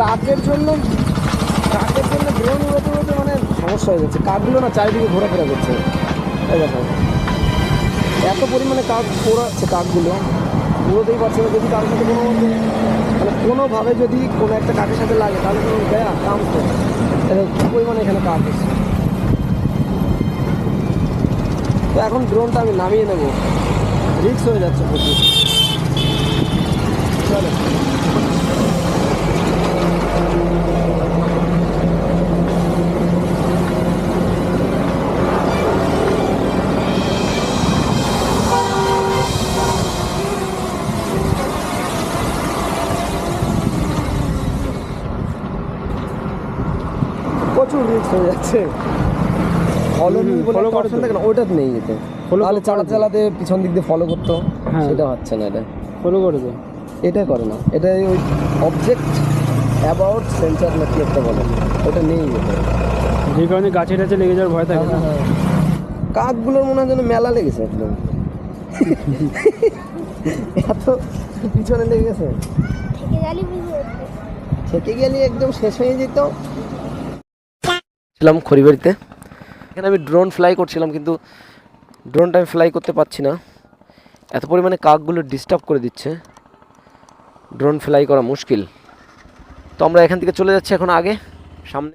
কাকের জন্য কাকের জন্য ড্রোন উড়াতে উড়াতে মানে সমস্যা হয়ে যাচ্ছে। কাকগুলো না চারিদিকে ঘোরাফেরা করছে। এত পরিমাণে কাক পোড়াচ্ছে কাকগুলো উড়োতেই পারছে না। যদি কারোর সাথে কোনো মানে কোনোভাবে যদি কোনো একটা কাকের সাথে লাগে, তাহলে কোনো দেয়া কাম তো। কী পরিমাণে এখানে কাক আছে তো এখন ড্রোনটা আমি নামিয়ে নেব। রিক্স হয়ে যাচ্ছে প্রচুর। প্রচুর রিক্স হয়ে যাচ্ছে। ফলো হুম, বলে follow একটা তো। থাকে না ওটা নেই এতে। তাহলে করে চালাতে পিছন দিক দিয়ে ফলো করতো হ্যাঁ। সেটা হচ্ছে না এটা। ফলো করে তো এটা করে না। এটা ওই অবজেক্ট অ্যাবাউট সেন্টার না কি একটা বলে। ওটা নেই এটা যে কারণে গাছে টাছে লেগে যাওয়ার ভয় থাকে না। কাকগুলোর মনে হয় যেন মেলা লেগেছে একদম। এত পিছনে লেগে গেছে। থেকে গেলে একদম শেষ হয়ে যেত। ছিলাম খড়িবাড়িতে। এখানে আমি ড্রোন ফ্লাই করছিলাম কিন্তু ড্রোনটা আমি ফ্লাই করতে পারছি না। এত পরিমাণে কাকগুলো ডিস্টার্ব করে দিচ্ছে। ড্রোন ফ্লাই করা মুশকিল। তো আমরা এখান থেকে চলে যাচ্ছি এখন আগে। সামনে